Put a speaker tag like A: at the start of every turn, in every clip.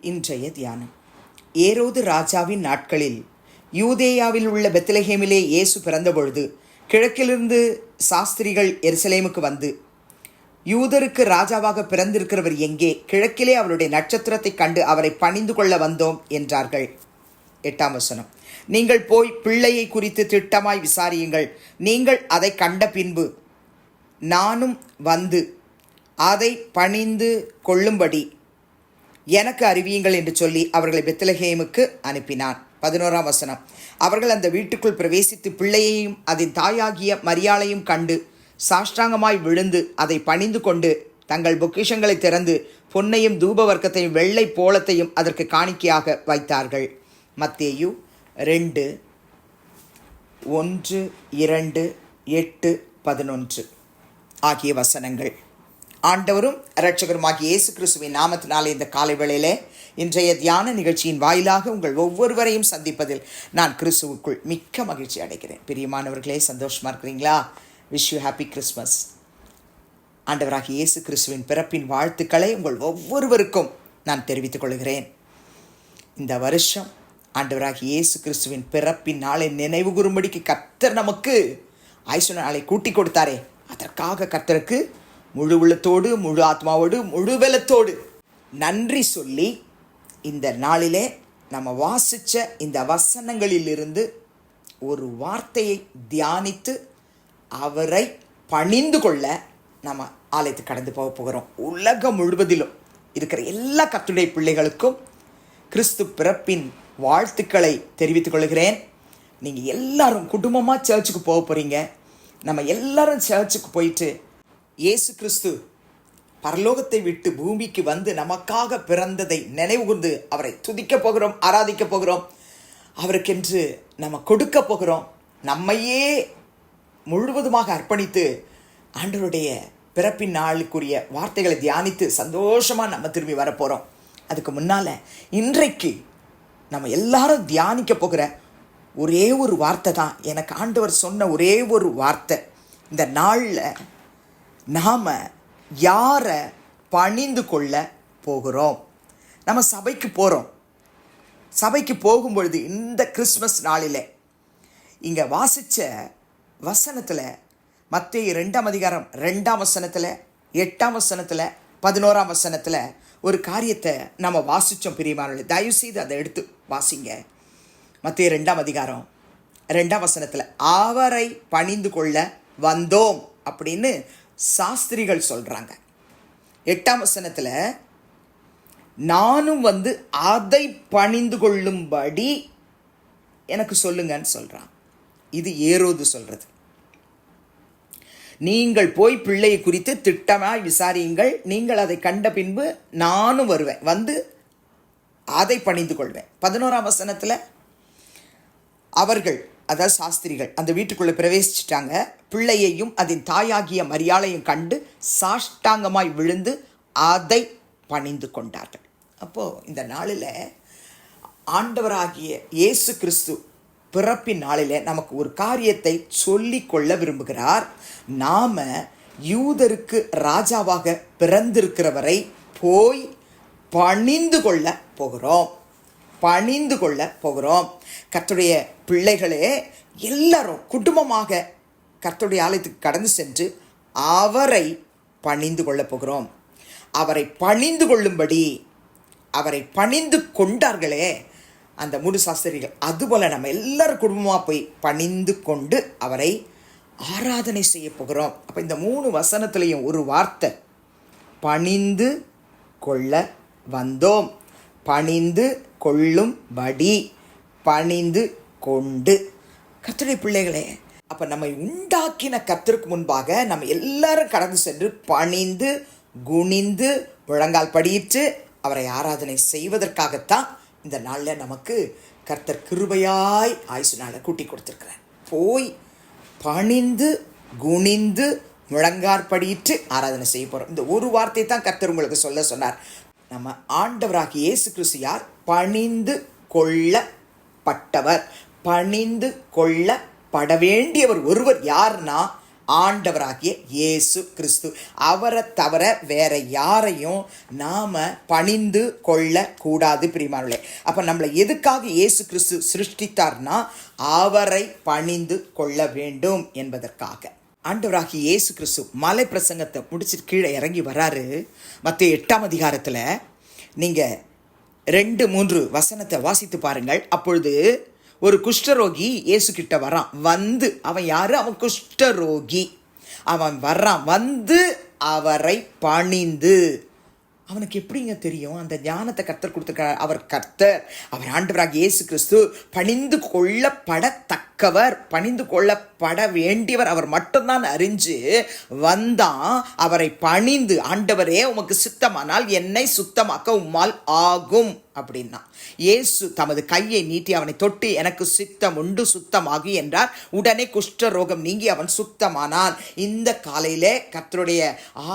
A: இன்றைய தியானம். ஏரோது ராஜாவின் நாட்களில் யூதேயாவில் உள்ள பெத்லஹேமிலே இயேசு பிறந்தபொழுது கிழக்கிலிருந்து சாஸ்திரிகள் எருசலேமுக்கு வந்து யூதருக்கு ராஜாவாக பிறந்திருக்கிறவர் எங்கே? கிழக்கிலே அவருடைய நட்சத்திரத்தைக் கண்டு அவரை பணிந்து கொள்ள வந்தோம் என்றார்கள். எட்டாம் வசனம். நீங்கள் போய் பிள்ளையை குறித்து திட்டமாய் விசாரியுங்கள். நீங்கள் அதை கண்ட பின்பு நானும் வந்து அதை பணிந்து கொள்ளும்படி எனக்கு அறிவியுங்கள் என்று சொல்லி அவர்களை பெத்லஹேமுக்கு அனுப்பினான். பதினோராம் வசனம். அவர்கள் அந்த வீட்டுக்குள் பிரவேசித்து பிள்ளையையும் அதன் தாயாகிய மரியாளையும் கண்டு சாஷ்டாங்கமாய் விழுந்து அதை பணிந்து கொண்டு தங்கள் பொக்கிஷங்களை திறந்து பொன்னையும் தூப வர்க்கத்தையும் வெள்ளை போலத்தையும் அதற்கு காணிக்கையாக வைத்தார்கள். மத்தேயு ரெண்டு ஒன்று இரண்டு எட்டு பதினொன்று ஆகிய வசனங்கள். ஆண்டவரும் இரட்சகருமாகிய இயேசு கிறிஸ்துவின் நாமத்தினாலே இந்த காலை வேளையிலே இன்றைய தியான நிகழ்ச்சியின் வாயிலாக உங்கள் ஒவ்வொருவரையும் சந்திப்பதில் நான் கிறிஸ்துவுக்குள் மிக்க மகிழ்ச்சி அடைகிறேன். பிரியமானவர்களே சந்தோஷமாக இருக்கிறீங்களா? விஷ் யூ ஹாப்பி கிறிஸ்மஸ் ஆண்டவராகிய இயேசு கிறிஸ்துவின் பிறப்பின் வாழ்த்துக்களை உங்கள் ஒவ்வொருவருக்கும் நான் தெரிவித்துக் கொள்கிறேன். இந்த வருஷம் ஆண்டவராகிய இயேசு கிறிஸ்துவின் பிறப்பின் நாளை நினைவு கூறும்படிக்கு கர்த்தர் நமக்கு ஆயுசு நாளை கூட்டி கொடுத்தாரே. அதற்காக கர்த்தருக்கு முழு உள்ளத்தோடு முழு ஆத்மாவோடு முழு பலத்தோடு நன்றி சொல்லி இந்த நாளிலே நம்ம வாசித்த இந்த வசனங்களிலிருந்து ஒரு வார்த்தையை தியானித்து அவரை பணிந்து கொள்ள நம்ம ஆலயத்துக்கு கடந்து போக போகிறோம். உலகம் முழுவதிலும் இருக்கிற எல்லா கத்துடைய பிள்ளைகளுக்கும் கிறிஸ்து பிறப்பின் வாழ்த்துக்களை தெரிவித்துக் கொள்கிறேன். நீங்கள் எல்லாரும் குடும்பமாக சர்ச்சுக்கு போக போகிறீங்க நம்ம எல்லாரும் சர்ச்சுக்கு போயிட்டு இயேசு கிறிஸ்து பரலோகத்தை விட்டு பூமிக்கு வந்து நமக்காக பிறந்ததை நினைவுகூர்ந்து அவரை துதிக்க போகிறோம் ஆராதிக்க போகிறோம். அவருக்கென்று நம்ம கொடுக்க போகிறோம். நம்மையே முழுவதுமாக அர்ப்பணித்து ஆண்டவருடைய பிறப்பின் நாளுக்குரிய வார்த்தைகளை தியானித்து சந்தோஷமாக நம்ம திரும்பி வரப்போகிறோம் அதுக்கு முன்னால் இன்றைக்கு நம்ம எல்லாரும் தியானிக்க போகிற ஒரே ஒரு வார்த்தை தான். எனக்கு ஆண்டவர் சொன்ன ஒரே ஒரு வார்த்தை. இந்த நாளில் நாம் யாரை பணிந்து கொள்ள போகிறோம்? நம்ம சபைக்கு போகிறோம் சபைக்கு போகும்பொழுது இந்த கிறிஸ்மஸ் நாளில் இங்கே வாசித்த வசனத்தில் மத்திய ரெண்டாம் அதிகாரம் ரெண்டாம் வசனத்தில் எட்டாம் வசனத்தில் பதினோராம் வசனத்தில் ஒரு காரியத்தை நம்ம வாசித்தோம் பிரியமானவர்களே. தயவு செய்து அதை எடுத்து வாசிங்க. மத்திய ரெண்டாம் அதிகாரம் ரெண்டாம் வசனத்தில் அவரை பணிந்து கொள்ள வந்தோம் அப்படின்னு சாஸ்திரிகள் சொல்கிறாங்க எட்டாம் வசனத்தில் நானும் வந்து அதை பணிந்து கொள்ளும்படி எனக்கு சொல்லுங்கன்னு சொல்கிறான் இது ஏரோது சொல்கிறது நீங்கள் போய் பிள்ளையை குறித்து திட்டமாய் விசாரியுங்கள். நீங்கள் அதை கண்ட பின்பு நானும் வருவேன். வந்து அதை பணிந்து கொள்வேன். பதினோராம் வசனத்தில் அவர்கள் அதாவது சாஸ்திரிகள் அந்த வீட்டுக்குள்ளே பிரவேசிச்சிட்டாங்க. பிள்ளையையும் அதன் தாயாகிய மரியாளையும் கண்டு சாஷ்டாங்கமாய் விழுந்து அதை பணிந்து கொண்டார்கள். அப்போது இந்த நாளில் ஆண்டவராகிய இயேசு கிறிஸ்து பிறப்பின் நாளில் நமக்கு ஒரு காரியத்தை சொல்லிக்கொள்ள விரும்புகிறார். நாம் யூதருக்கு ராஜாவாக பிறந்திருக்கிறவரை போய் பணிந்து கொள்ள போகிறோம். பணிந்து கொள்ள போகிறோம். கத்துடைய பிள்ளைகளே எல்லாரும் குடும்பமாக கர்த்தருடைய ஆலயத்துக்கு கடந்து சென்று அவரை பணிந்து கொள்ளப் போகிறோம். அவரை பணிந்து கொள்ளும்படி அவரை பணிந்து கொண்டார்களே. அந்த மூடு சாஸ்திரிகள் அதுபோல் நம்ம எல்லாரும் குடும்பமாக போய் பணிந்து கொண்டு அவரை ஆராதனை செய்ய போகிறோம். அப்போ இந்த மூணு வசனத்துலேயும் ஒரு வார்த்தை பணிந்து கொள்ள வந்தோம். பணிந்து கொள்ளும்படி பணிந்து கொண்டு. கத்துடைய பிள்ளைகளே அப்போ நம்மை உண்டாக்கின கர்த்தருக்கு முன்பாக நம்ம எல்லாரும் கடந்து சென்று பணிந்து குனிந்து முழங்கால் படியிட்டு அவரை ஆராதனை செய்வதற்காகத்தான் இந்த நாளில் நமக்கு கர்த்தர் கிருபையாய் ஆயுசு நாளை கூட்டி கொடுத்துருக்கிறார். போய் பணிந்து குனிந்து முழங்காற்படியிட்டு ஆராதனை செய்ய போகிறோம் இந்த ஒரு வார்த்தை தான் கர்த்தர் உங்களுக்கு சொல்ல சொன்னார். நம்ம ஆண்டவராக இயேசு கிறிஸ்து யார்? பணிந்து கொள்ளப்பட்டவர். பணிந்து கொள்ளப்பட வேண்டியவர் ஒருவர் யார்னா? ஆண்டவராகிய இயேசு கிறிஸ்து அவரை தவிர வேற யாரையும் நாம் பணிந்து கொள்ளக்கூடாது பிரிமானே அப்போ நம்மளை எதுக்காக இயேசு கிறிஸ்து சிருஷ்டித்தார்னா? அவரை பணிந்து கொள்ள வேண்டும் என்பதற்காக. ஆண்டவராகி இயேசு கிறிஸ்து மலை பிரசங்கத்தை முடிச்சிட்டு கீழே இறங்கி வராரு. மற்ற எட்டாம் அதிகாரத்தில் நீங்கள் ரெண்டு மூன்று வசனத்தை வாசித்து பாருங்கள். அப்பொழுது ஒரு குஷ்டரோகி இயேசு கிட்ட வரான். வந்து அவன் யாரு? அவன் குஷ்டரோகி. அவன் வர்றான். வந்து அவரை பணிந்து. அவனுக்கு எப்படிங்க தெரியும்? அந்த ஞானத்தை கர்த்தர் கொடுத்துருக்கார் அவர் கர்த்தர் அவர் ஆண்டவராக இயேசு கிறிஸ்து பணிந்து கொள்ளப்படத்தக்கவர் பணிந்து கொள்ளப்பட வேண்டியவர் அவர் மட்டும்தான் அறிஞ்சு வந்தான் அவரை பணிந்து ஆண்டவரே உமக்கு சுத்தமானால் என்னை சுத்தமாக்க உம்மால் ஆகும். அப்படின்னா. இயேசு தமது கையை நீட்டி அவனை தொட்டு எனக்கு சித்தம் உண்டு சுத்தமாகி என்றார். உடனே குஷ்ட ரோகம் நீங்கி அவன் சுத்தமானான். இந்த காலையிலே கத்தருடைய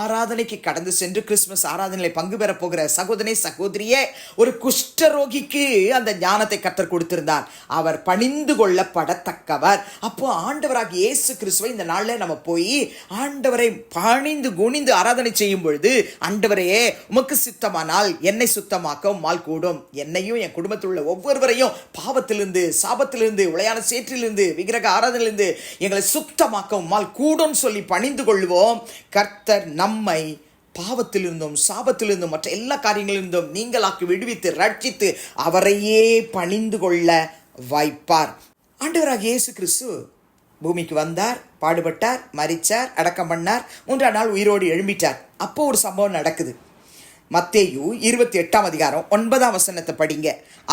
A: ஆராதனைக்கு கடந்து சென்று கிறிஸ்துமஸ் ஆராதனையில் பங்கு பெற போகிற சகோதரி சகோதரியே ஒரு குஷ்டரோகிக்கு அந்த ஞானத்தை கத்தர் கொடுத்திருந்தார். அவர் பணிந்து கொள்ளப்படத்தக்கவர். அப்போ ஆண்டவராக இயேசு கிறிஸ்துவை இந்த நாளில் நம்ம போய் ஆண்டவரை பணிந்து குனிந்து ஆராதனை செய்யும் பொழுது ஆண்டவரையே உமக்கு சுத்தமானால் என்னை சுத்தமாக்க உம்மால் கூடும் என்னையும் என் குடும்பத்தில் உள்ள ஒவ்வொருவரையும் பாவத்திலிருந்து சாபத்திலிருந்து உளையான சேற்றிலிருந்து விக்கிரக ஆராதனிலிருந்து எங்களை சுத்தமாக்கவும் மால் கூடும் சொல்லி பணிந்து கொள்வோம். கர்த்தர் நம்மை பாவத்திலிருந்தும் சாபத்திலிருந்தும் மற்ற எல்லா காரியங்களிலிருந்தும் நீங்களாக்கி விடுவித்து ரட்சித்து அவரையே பணிந்து கொள்ள வைப்பார் ஆண்டவராக இயேசு கிறிஸ்து பூமிக்கு வந்தார் பாடுபட்டார் மறிச்சார் அடக்கம் பண்ணார் மூன்றாம் நாள் உயிரோடு எழும்பிட்டார். அப்போ ஒரு சம்பவம் நடக்குது. மத்தேயு இருபத்தி எட்டாம் அதிகாரம் ஒன்பதாம் வசனத்தை படிங்க.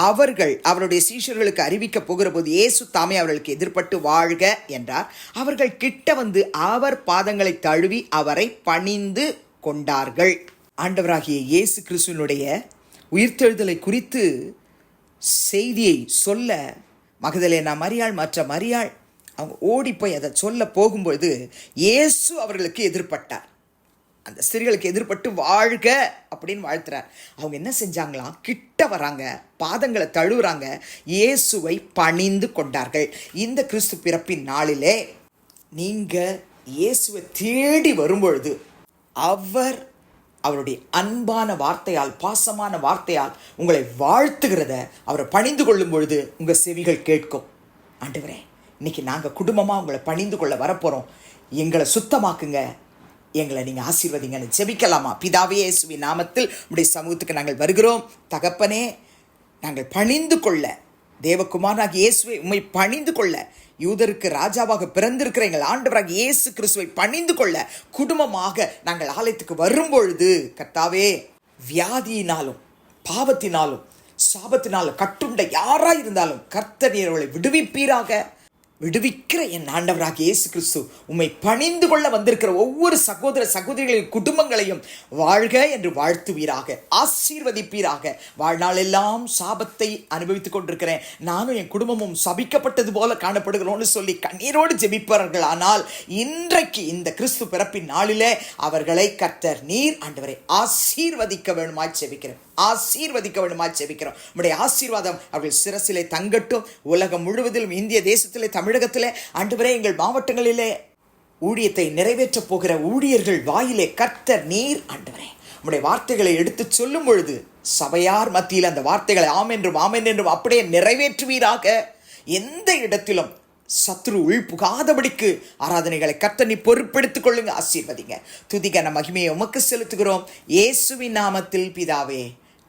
A: அவர்கள் அவருடைய சீஷர்களுக்கு அறிவிக்க போகிற போது இயேசு தாமே அவர்களுக்கு எதிர்பட்டு வாழ்க என்றார். அவர்கள் கிட்ட வந்து அவர் பாதங்களை தழுவி அவரை பணிந்து கொண்டார்கள். ஆண்டவராகிய இயேசு கிறிஸ்துவனுடைய உயிர்த்தெழுதலை குறித்து செய்தியை சொல்ல மகதலேனா மரியாள் மற்ற மரியாள். அவங்க ஓடி போய் அதை சொல்ல போகும்பொழுது இயேசு அவர்களுக்கு எதிர்ப்பட்டார் அந்த ஸ்திரீகளுக்கு எதிர்பட்டு வாழ்க அப்படின்னு வாழ்த்துறார். அவங்க என்ன செஞ்சாங்களாம் கிட்ட வராங்க பாதங்களை தழுவுறாங்க இயேசுவை பணிந்து கொண்டார்கள். இந்த கிறிஸ்து பிறப்பின் நாளிலே நீங்கள் இயேசுவை தேடி வரும்பொழுது அவர் அவருடைய அன்பான வார்த்தையால் பாசமான வார்த்தையால் உங்களை வாழ்த்துகிறத அவரை பணிந்து கொள்ளும் பொழுது உங்கள் செவிகள் கேட்கும். ஆண்டவரே இன்னைக்கு நாங்கள் குடும்பமாக உங்களை பணிந்து கொள்ள வரப்போகிறோம் எங்களை சுத்தமாக்குங்க. எங்களை நீங்கள் ஆசீர்வதிங்கன்னு ஜெபிக்கலாமா? பிதாவே இயேசுவின் நாமத்தில் உடைய சமூகத்துக்கு நாங்கள் வருகிறோம். தகப்பனே நாங்கள் பணிந்து கொள்ள தேவகுமாராக இயேசுவை உண்மை பணிந்து கொள்ள யூதருக்கு ராஜாவாக பிறந்திருக்கிற எங்கள் ஆண்டவராக இயேசு கிறிஸ்துவை பணிந்து கொள்ள குடும்பமாக நாங்கள் ஆலயத்துக்கு வரும்பொழுது கர்த்தாவே வியாதியினாலும் பாவத்தினாலும் சாபத்தினாலும் கட்டுண்ட யாராக இருந்தாலும் கர்த்தர் நீர் விடுவிப்பீராக. விடுவிக்கிற என் ஆண்டவராக இயேசு கிறிஸ்து உம்மை பணிந்து கொள்ள வந்திருக்கிற ஒவ்வொரு சகோதர சகோதரிகளின் குடும்பங்களையும் வாழ்க என்று வாழ்த்துவீராக ஆசீர்வதிப்பீராக. வாழ்நாளெல்லாம் சாபத்தை அனுபவித்துக் கொண்டிருக்கிறேன். நானும் என் குடும்பமும் சபிக்கப்பட்டது போல காணப்படுகிறோம்னு சொல்லி கண்ணீரோடு ஜெபிப்பார்கள். ஆனால் இன்றைக்கு இந்த கிறிஸ்து பிறப்பின் நாளிலே அவர்களை கர்த்தர் நீர் ஆண்டவரை ஆசீர்வதிக்க வேணுமாய் ஜெபிக்கிறேன். ஆசீர்வதிக்க வேண்டுமாய் ஜெபிக்கிறோம். உங்களுடைய ஆசீர்வாதம் அவர்கள் சிரசிலே தங்கட்டும். உலகம் முழுவதிலும் இந்திய தேசத்திலே தமிழகத்திலே ஆண்டவரே எங்கள் மாவட்டங்களிலே ஊழியத்தை நிறைவேற்றப் போகிற ஊழியர்கள் வாயிலே கர்த்தர் நீர் ஆண்டவரே. உங்களுடைய வார்த்தைகளை எடுத்து சொல்லும் பொழுது சபையார் மத்தியில் அந்த வார்த்தைகளை ஆம் என்றும் ஆமென் என்றும் அப்படியே நிறைவேற்றுவீராக. எந்த இடத்திலும் சத்ரு உள் புகாதபடிக்கு ஆராதனைகளை கத்த நீ பொறுப்பெடுத்துக் கொள்ளுங்க ஆசீர்வதிங்க. துதிகன மகிமையை உமக்கு செலுத்துகிறோம். இயேசுவின் நாமத்தில் பிதாவே.